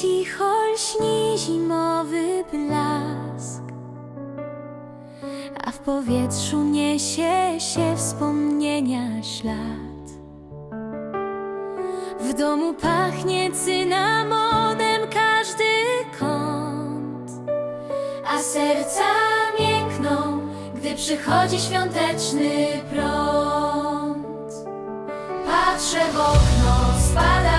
Cicho lśni zimowy blask A w powietrzu niesie się wspomnienia ślad. W domu pachnie cynamonem każdy kąt A serca miękną, gdy przychodzi świąteczny prąd. Patrzę w okno, spada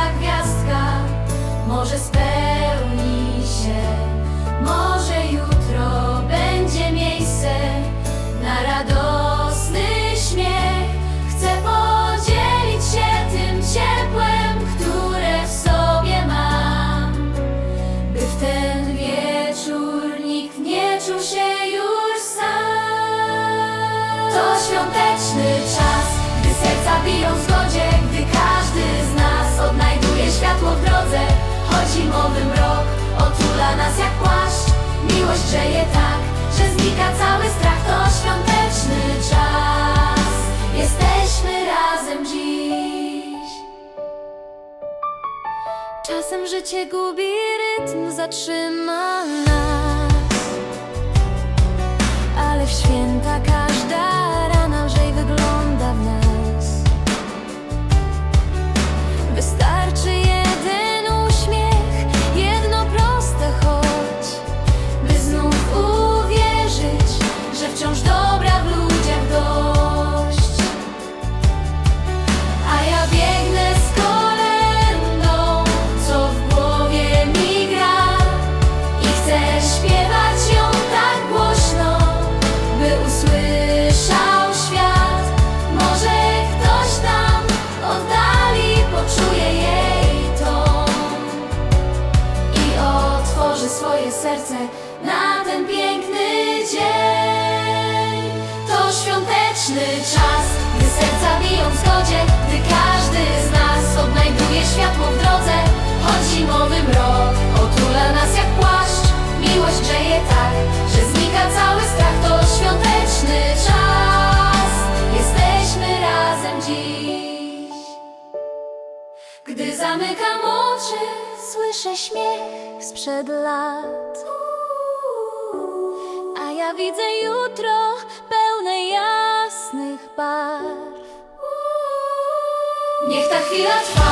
gdy serca biją w zgodzie Gdy każdy z nas odnajduje światło w drodze. Choć zimowy mrok otula nas jak płaszcz Miłość grzeje tak, że znika cały strach. To świąteczny czas, jesteśmy razem dziś. Czasem życie gubi rytm, zatrzyma nas świąteczny czas, gdy serca biją w zgodzie Gdy każdy z nas odnajduje światło w drodze. Choć zimowy mrok otula nas jak płaszcz Miłość grzeje tak, że znika cały strach. To świąteczny czas, jesteśmy razem dziś. Gdy zamykam oczy, słyszę śmiech sprzed lat. A ja widzę jutro pełne jasnych barw. Niech ta chwila trwa,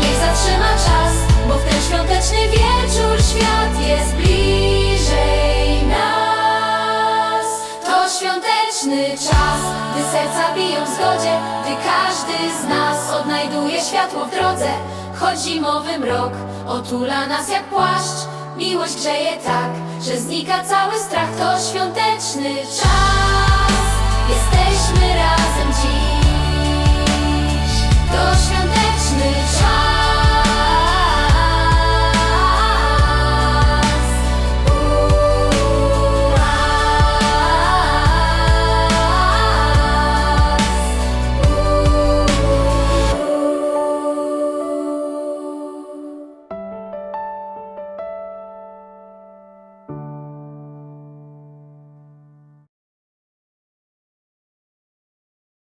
niech zatrzyma czas Bo w ten świąteczny wieczór świat jest bliżej nas. To świąteczny czas, gdy serca biją w zgodzie Gdy każdy z nas odnajduje światło w drodze. Choć zimowy mrok otula nas jak płaszcz Miłość grzeje tak, że znika cały strach. To świąteczny czas, jesteśmy razem dziś To świąteczny